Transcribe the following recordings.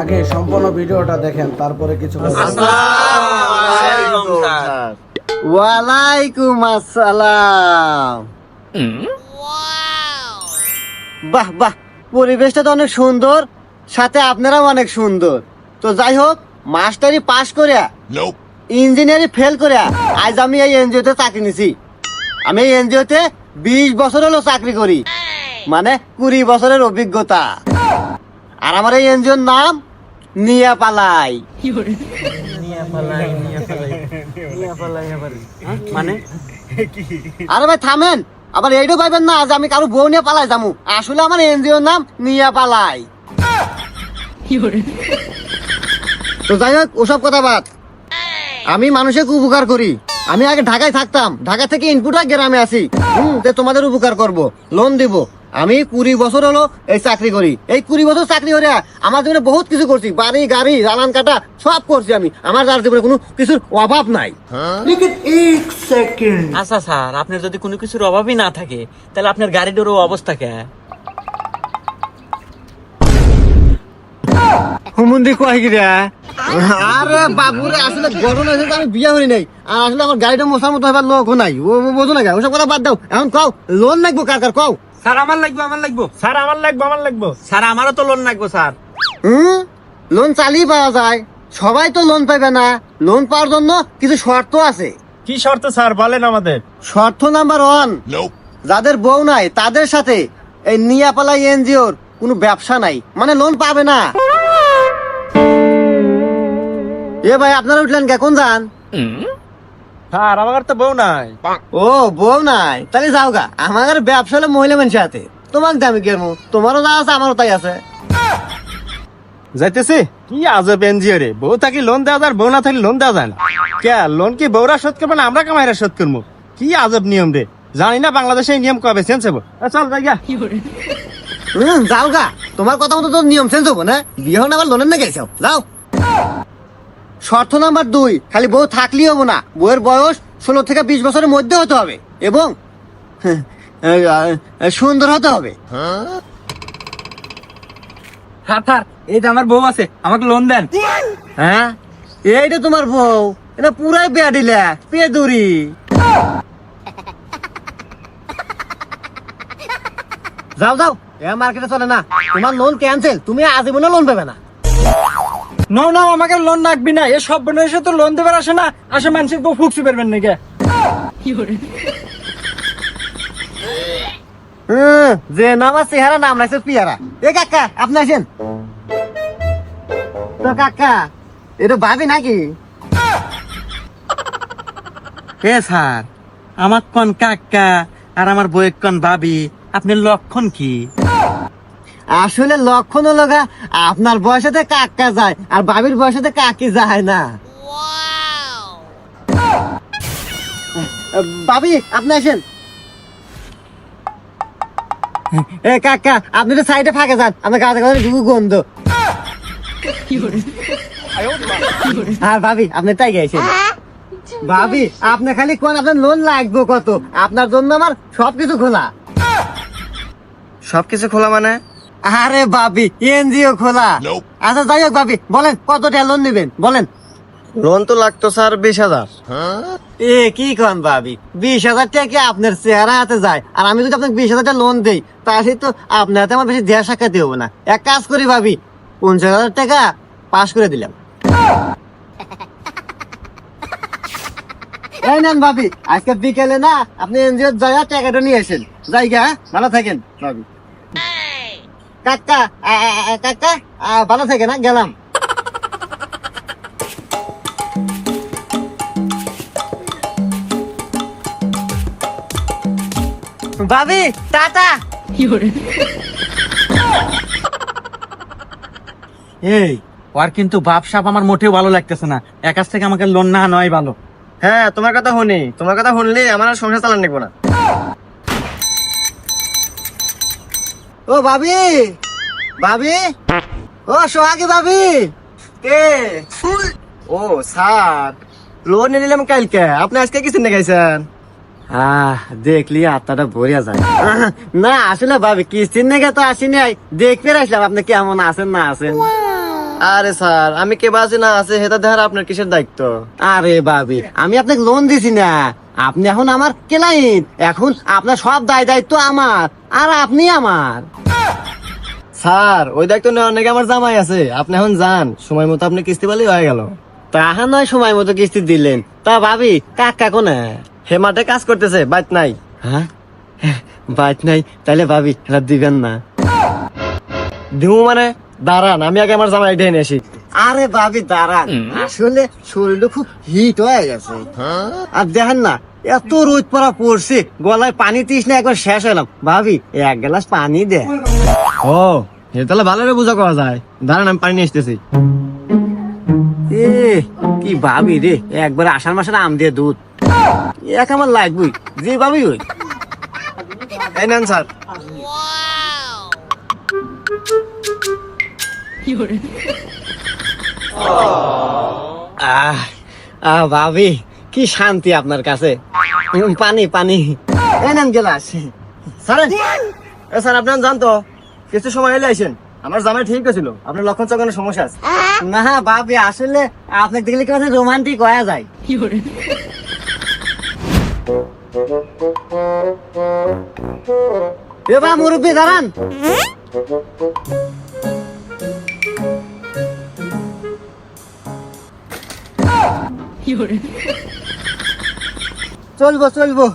আগে সম্পূর্ণ ভিডিওটা দেখেন তারপরে কিছু ওয়ালাইকুম আসসালাম। বাহ বাহ পরিবেশটা তো অনেক সুন্দর সাথে আপনারাও অনেক সুন্দর। তো যাই হোক মাস্টারি পাশ করিয়া ইঞ্জিনিয়ারিং ফেল করিয়া আজ আমি এই এনজিওতে চাকরি নিছি। আমি এই এনজিওতে বিশ বছর হলো চাকরি করি। মানে কুড়ি বছরের অভিজ্ঞতা। আর আমার এই এনজিওর নাম নিয়া পালাই। মানে? আরে ভাই থামেন। আবার এইটাও পাইবেন না যে আমি কারও বউ নিয়ে পালাই যামু। আসলে আমার এনজিওর নাম নিয়া পালাই। তো যাই হোক ওসব কথা বাদ। আমি মানুষের উপকার করি। আমি আগে ঢাকায় থাকতাম। ঢাকা থেকে ইনপুট গ্রামে আসি। হুম তোমাদের উপকার করব। লোন দিব। আমি কুড়ি বছর হলো এই চাকরি করি। এই কুড়ি বছর চাকরি করে আমার জীবনে বহুত কিছু করছি। বাড়ি গাড়ি রানান কাটা সব করছি আমি। আমার যার জীবনে কোনো কিছুর অভাব নাই। আচ্ছা স্যার আপনার যদি কোনো কিছুর অভাবই না থাকে তাহলে আপনার গাড়িটারও অবস্থা কে? হুমুন্দি কয় কি রে? আরে বাবুরে আসলে গরম আছে আমি বিয়ে হই নাই। আর আসলে আমার গাড়িটা মশার মতো হবার লোক নাই। ও বোঝো না ওসব কথা বাদ দাও। এখন কও লোন লাগবো কার কার? কও। স্যার আমার লাগবে আমার লাগবে। স্যার আমার লাগবে আমার লাগবে। স্যার আমারও তো লোন লাগবে স্যার। হুম? লোন চালিয়ে পাওয়া যায়। সবাই তো লোন পাবে না। লোন পাওয়ার জন্য কিছু শর্ত আছে। কি শর্ত স্যার? বলেন আমাদের। শর্ত নাম্বার ওয়ান যাদের বউ নাই তাদের সাথে এই নিয়াপালা এনজিওর কোনো ব্যবসা নাই। মানে লোন পাবে না। এ ভাই আপনারা উঠলেন কে? কোন যান? স্যার আমার তো বউ নাই। ও বউ নাই? তাহলে যাও গা। আমার ব্যবসা হলো মহিলা মানুষের হাতে। তোমার দামি কেমন তোমারও যা আছে আমারও তাই আছে। যাইতেছি? কি আজব এনজিও রে। বউ থাকি লোন দেওয়া যায় বউ না থাকলে লোন দেওয়া যায় না। কে লোন কি বউরা শোধ করবে না আমরা কামাইরা শোধ করব কি আজব নিয়ম রে। জানি না বাংলাদেশে এই নিয়ম কবে চেঞ্জ হব। চল যাই গা। যাও গা। তোমার কথা মতো তো নিয়ম চেঞ্জ হব না। বিয়ে হন আবার লোনের না গেছো যাও। শর্ত নাম্বার দুই খালি বউ থাকলেই হব না। বউয়ের বয়স ষোলো থেকে বিশ বছরের মধ্যে হতে হবে এবং হ্যাঁ, সুন্দর হতে হবে। স্যার স্যার এই যে আমার বউ আছে আমাকে লোন দেন। হ্যাঁ? এইটা তোমার বউ এটা পুরাই বেয়া দিলে পেদুরি। যাও যাও এ মার্কেটে চলে না। তোমার লোন ক্যান্সেল তুমি আজীবনে লোন পাবে না। নো না আমাকে লোন লাগবে না। এ সব বনে তো লোন দেবার আসে না। আসে মানুষের বউ ফুকসু পারবেন নাকি? যে নাম চেহারা নাম লাগছে পিয়ারা। এ কাকা আপনি আসেন। তো কাকা এটা ভাবি নাকি? কে স্যার আমার কোন কাকা আর আমার বউয়ের কোন ভাবি আপনার লক্ষণ কি? আসলে লক্ষণ হলো গা, আপনার বয়সেতে কাকা যায় আর বাবির বয়সেতে কাকি যায় না। বাবি আপনি আসেন। এ কাকা আপনি তো সাইডে ফাঁকে যান আমার গাছে গাছে ঢুকু গন্ধ। হ্যাঁ ভাবি আপনি তাই গেছেন ভাবি আপনি খালি কোন আপনার লোন লাগবে কত? আপনার জন্য আমার সবকিছু খোলা। সবকিছু খোলা মানে? আরে বাবি এনজিও খোলা। আচ্ছা যাই হোক বাবি বলেন কত টাকা লোন নেবেন? বলেন। লোন তো লাগতো স্যার বিশ হাজার। এ কি কন ভাবি? বিশ হাজার টাকা আপনার চেহারা হাতে যায়? আর আমি যদি আপনাকে বিশ হাজার টাকা লোন দেই তাহলে তো আপনার হাতে আমার বেশি দেড় সাক্ষাৎ হবে না। এক কাজ করি ভাবি পঞ্চাশ হাজার টাকা পাস করে দিলাম। এই নেন ভাবি আজকে বিকেলে না আপনি এনজিও যায় টাকাটা নিয়ে আসেন। জায়গা ভালো থাকেন ভাবি। কাকা আ, আ, আ, কাকা ভালো থাকেন হ্যাঁ গেলাম। ভাবি টাটা। এই ওর কিন্তু বাপ সাপ আমার মোটেও ভালো লাগতেছে না। এক কাছ থেকে আমাকে লোন না নয় ভালো। হ্যাঁ তোমার কথা শুনি। তোমার কথা শুনলে আমার আর সংসার চালান নিবো না। ও ভাবি! ভাবি? ও সোহাগী ভাবি। কে? ও স্যার। লোন নিলাম কালকে। আপনি আজকে আহ দেখলি আত্মাটা ভরিয়া যায়। না আসলে ভাবি কিস্তির নেগে তো আসি নাই। দেখতে আসলাম। আপনি কেমন আছেন না আছেন? আরে স্যার আমি কে বাসি না আছে সেটা দেখার আপনার কিসের দায়িত্ব? আরে বাবি আমি আপনাকে লোন দিছি না। আপনি এখন আমার ক্লায়েন্ট এখন আপনার সব দায় দায়িত্ব আমার আর আপনি আমার। স্যার ওই দায়িত্ব নেওয়ার নাকি আমার জামাই আছে। আপনি এখন যান সময় মতো আপনি কিস্তি পালি হয়ে গেল। তাহা নয় সময় মতো কিস্তি দিলেন। তা ভাবি কাকা কোনে? হে মাঠে কাজ করতেছে বাইত নাই। হ্যাঁ? বাদ নাই তাহলে ভাবি এটা দিবেন না। দিমু মানে? দাঁড়ান আমি আগে আমার জামাই ডেনে আসি। আরে ভাবি দাঁড়ান। আসলে শরীরটা খুব হিট হয়ে গেছে। আর দেখেন না এত রোদ পড়া পড়ছে গলায় পানি তিস না একবার শেষ হলাম ভাবি এক গ্লাস পানি দে। ও তাহলে ভালো করে বুঝা করা যায়। দাঁড়ান আমি পানি নিয়ে আসতেছি। এ কি ভাবি রে একবার আষাঢ় মাসের আম দিয়ে দুধ। এক আমার লাগবই যে ভাবি ওই। এই নেন স্যার। আহ আহ ভাবি কি শান্তি আপনার কাছে। পানি পানি। এই নেন গেলাস। স্যার স্যার আপনার জান তো। কিছু সময় এলে আইসেন। আমার জামাই ঠিক ছিল আপনার লক্ষণ চকানোর সমস্যা আছে? না ভাবি আসলে আপনাকে দেখলে কেমন রোমান্টিক হয়ে যায়। এ বা মুরব্বী দাঁড়ান। চলবো চলবো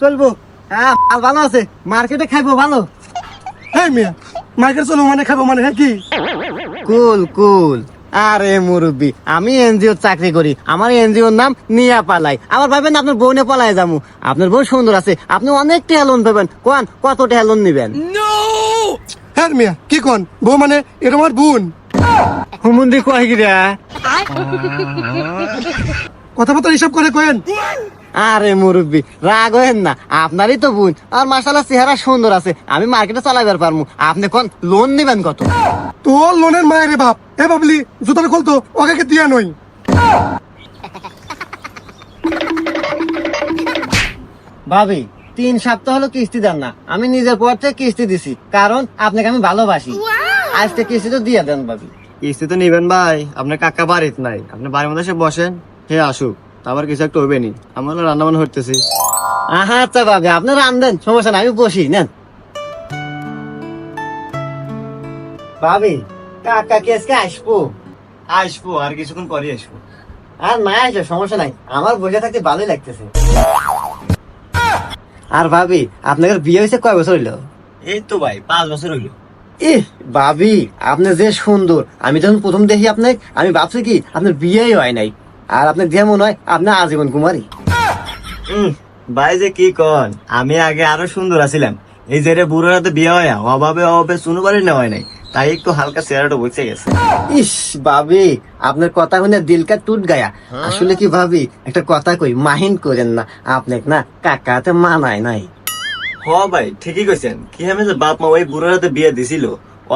চলবো। হ্যাঁ ভালো আছে মার্কেটে খাইবো ভালো। হ্যাঁ মিয়া। মার্কেট চলো মানে খাব মানে হ্যাঁ কি কুল কুল। আরে মুরব্বী আমি এনজিও চাকরি করি। আমার এনজিওর নাম নিয়া পালাই। আমার ভাবেন আপনার বউনে পালাই যাব। আপনার বউ সুন্দর আছে। আপনি অনেক টেহা লোন পাবেন। কোন কত টেহা লোন নিবেন? হ্যাঁ মিয়া কি কোন? বউ মানে এটা আমার বোন। হুমুন্দি কয় গিরা কথাবার্তা হিসাব করে কেন আরে মুরব্বী রাগ হয়েন না আপনারই তো বোন আর মাসালা চেহারা সুন্দর আছে আমি মার্কেটে চালাইবার পারমু। আপনি কোন লোন নিবেন কত? তোর লোনের মায়ের বাপ। এ বাবলি জুতাটা খুলতো ওকে দিয়া নই ভাবি তিন সপ্তাহ হলো কিস্তি দেন না আমি নিজের পর থেকে কিস্তি দিছি কারণ আপনাকে আমি ভালোবাসি। আজ থেকে কিস্তি তো দিয়ে দেন ভাবি। কিস্তি তো নিবেন ভাই আপনার কাকা বাড়িতে নাই আপনি বাড়ির মধ্যে এসে বসেন হে আসুক। তারপর কিছু একটা হবে নি আমরা রান্না বান্না করতেছি। আহা আচ্ছা ভাবি আপনি রান্ধেন সমস্যা নাই আমি বসি নেন। ভাবি কাকা কি আজকে আসব? আসব আর কিছুক্ষণ পরে আসব। আর না সমস্যা নাই আমার বসে থাকতে ভালোই লাগতেছে। আর ভাবি আপনাদের বিয়ে হয়েছে কয় বছর হইল? এই তো ভাই পাঁচ বছর হইল। ইহ ভাবি আপনি যে সুন্দর আমি যখন প্রথম দেখি আপনাকে আমি ভাবছি কি আপনার বিয়েই হয় নাই। আর আপনার যেমন হয় আপনার আজীবন কুমারী। ভাই যে কি কন আমি আগে আরও সুন্দর আছিলাম। এই যে বুড়োরা তো বিয়ে হয় অভাবে অভাবে শুনু বাড়ি নেওয়া হয় নাই। তাই একটু হালকা চেহারাটা বসে গেছে। ইস ভাবি আপনার কথা শুনে দিলকা টুট গায়া। আসলে কি ভাবি একটা কথা কই মাহিন করেন না আপনাকে না কাকাতে মানায় নাই। হ ভাই ঠিকই কইছেন। কি আমি যে বাপ মা ওই বুড়োরা তো বিয়ে দিছিল?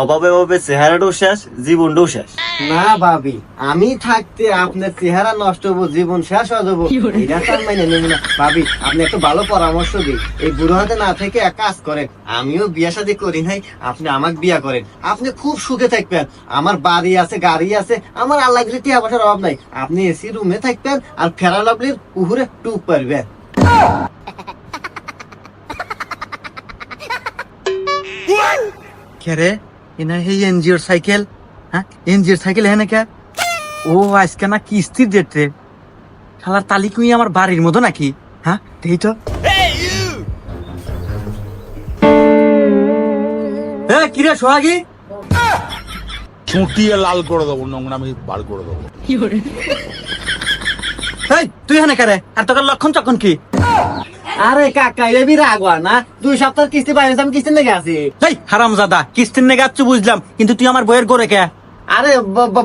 অভাবে অভাবে চেহারাটাও শেষ জীবনটাও শেষ। না ভাবি আমি থাকতে আপনার চেহারা নষ্ট হব জীবন শেষ হয়ে যাব। এটা তো আমি মেনে নেব না। ভাবি আপনি একটু ভালো পরামর্শ দিন। এই বুড়ো হাতে না থেকে এক কাজ করেন। আমিও বিয়ে শাদী করি নাই আপনি আমাকে বিয়ে করেন। আপনি খুব সুখে থাকবেন। আমার বাড়ি আছে গাড়ি আছে আমার আল্লাহ টিয়া পয়সার অভাব নাই। আপনি এসি রুমে থাকবেন আর ফেরা লাভলির উহুরে টুপ পারবেন। কে রে? এনা এই এনজিওর সাইকেল হ্যাঁ এনজিওর সাইকেল হ্যাঁ কে ও আজকে না কিস্তির ডেট রে শালার তালিকুই আমার বাড়ির মতো নাকি হ্যাঁ দেখি তো এ কিরে সোহাগী চুটিয়ে লাল করে দেবো নোংরামি বার করে দেবো এই তুই হানে কারে? আর তোর লক্ষণ চক্ষণ কি? আরে কাকা এবি রাগ না। দুই সপ্তাহ কিস্তি পাইনি আমি কিস্তি লেগে আছি। এই হারাম জাদা কিস্তির নেগে আচ্ছু বুঝলাম কিন্তু তুই আমার বইয়ের করে কে? আরে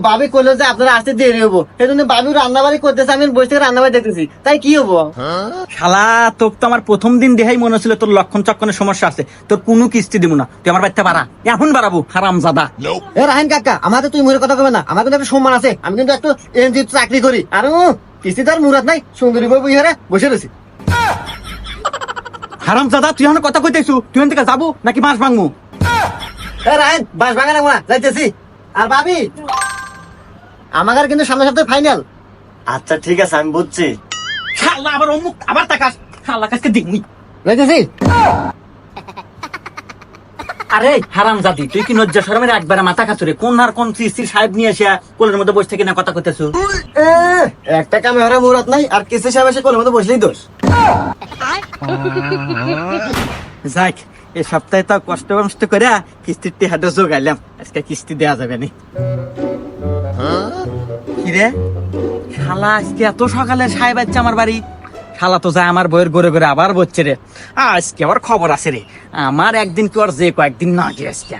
বাবি কইলো যে আপনারা আসতে দেরি হব সেই জন্য ভাবি রান্না বাড়ি করতেছে আমি বসে থেকে রান্না বাড়ি দেখতেছি। তাই কি হব শালা তোর তো আমার প্রথম দিন দেহাই মনে হচ্ছিল তোর লক্ষণ চক্ষণের সমস্যা আছে। তোর কোনো কিস্তি দিব না। তুই আমার বাচ্চা বাড়া। এখন বাড়াবো হারাম জাদা এ রাহেন কাকা আমাদের তুই মুখের কথা কবে না। আমার কিন্তু একটা সম্মান আছে। আমি কিন্তু একটু এনজি চাকরি করি। আর কিস্তি তার মুরাদ নাই। সুন্দরী বই বইহারে বসে রয়েছি। হারাম জাদা তুই এখন কথা কইতেছু? তুই এখান থেকে যাব নাকি মাছ ভাঙবো? এ রাহেন বাস ভাঙা না। যাইতেছি। আর ভাবি আমাদের কিন্তু সামনের সপ্তাহে ফাইনাল আচ্ছা ঠিক আছে আমি বুঝছি। শালা আবার অমুক আবার তাকাস। শালা কাছকে দিমুই বুঝেছি আরে হারাম জাদি তুই কি নজ্জা শরমের একবারে মাথা কাচুরে কোন আর কোন স্ত্রী সাহেব নিয়ে এসে কোলের মধ্যে বসে থেকে না কথা কইতেছো? একটা কামে হারা মুরাত নাই আর কিসে সাহেব এসে কোলের মধ্যে বসলেই দোষ। যাক এই সপ্তাহে তো কষ্ট মষ্ট করে কিস্তির টেহাটা জোগাইলাম। আজকে কিস্তি দেওয়া যাবে না। কিরে? শালা, আজকে এত সকালে সাহেব আছে আমার বাড়ি। শালা তো যায় আমার বইয়ের গড়ে গড়ে আবার বলছে রে। আজকে আবার খবর আছে রে। আমার একদিন কি ওর যে কয়েকদিন না গিয়ে আজকে।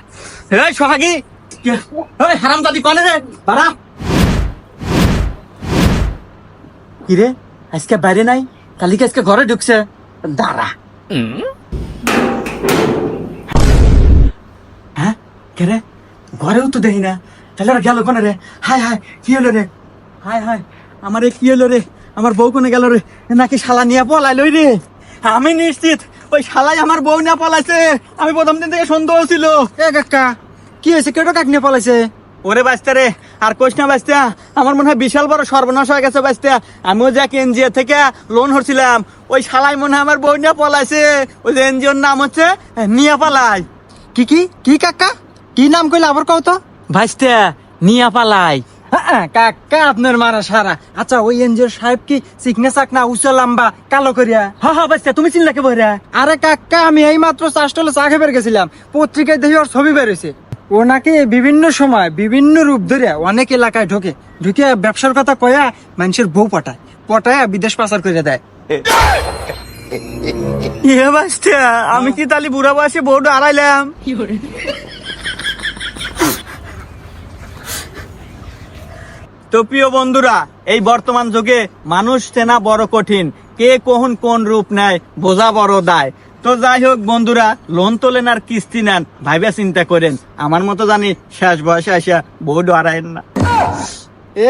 এই সোহাগী! এই হারাম দাদি কনে রে? বাড়া! কিরে? আজকে বাইরে নাই? কালিকে আজকে ঘরে ঢুকছে। দাঁড়া। হ্যাঁ কে রে? ঘরেও তো দেখি না। তাহলে গেল কোনে রে? হাই হাই কি হলো রে? হাই হাই আমার কি হলো রে? আমার বউ কোনে গেল রে? নাকি শালা নিয়ে পলাইলো রে? আমি নিশ্চিত, ওই শালাই আমার বউ নিয়ে পলাইছে। আমি প্রথম দিন থেকে সন্দেহ ছিল। এ কাকা, কি হয়েছে? কেটো কাক নিয়ে পলাইছে? ওরে বাঁচতে রে, আর কোশ না বাঁচতে আমার মনে হয় বিশাল বড় সর্বনাশ হয়ে গেছে বাঁচতে আমিও যাক এনজিও থেকে লোন হচ্ছিলাম ওই শালাই মনে হয় আমার বউ নিয়ে পলাইছে। ওই যে এনজিওর নাম হচ্ছে, নিয়া পালাই। কি কি কি কাকা? কি নাম কইলে আবার কও তো? ভাইস্তে নিয়া পালাই। কাকা আপনার মারা সারা। আচ্ছা ওই এনজিও সাহেব কি চিকনে চাক না উঁচু লম্বা কালো করিয়া? হা হা ভাইস্তে তুমি চিনলা কে বইরা? আরে কাকা আমি এই মাত্র চাষটলে চা খেয়ে গেছিলাম। পত্রিকায় দেখি ওর ছবি বেরোছে ও নাকি বিভিন্ন সময় বিভিন্ন রূপ ধরে অনেক এলাকায় ঢোকে। ঢুকে ব্যবসার কথা কয়া মানুষের বউ পটায়। পটায় বিদেশ পাচার করে দেয়। ইয়ে ভাইস্তে আমি কি তালি বুড়া বয়সে বউটা হারাইলাম? তো প্রিয় বন্ধুরা এই বর্তমান যুগে মানুষ চেনা বড় কঠিন। কে কখন কোন রূপ নেয় বোঝা বড় দায়। তো যাই হোক বন্ধুরা লোন তোলেন আর কিস্তি নেন ভাইবা চিন্তা করেন। আমার মতো জানি শেষ বয়সে আসা বউ ডরায়েন না।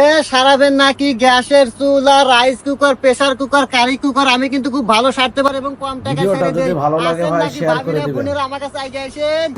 এ সারাবেন নাকি গ্যাসের চুলা rice cooker pressure cooker curry cooker আমি কিন্তু খুব ভালো সারতে পারি এবং কম টাকা ছেড়ে দেই ভালো লাগে ভাই, share করে দিবেন। আমার কাছে আগে আসেন।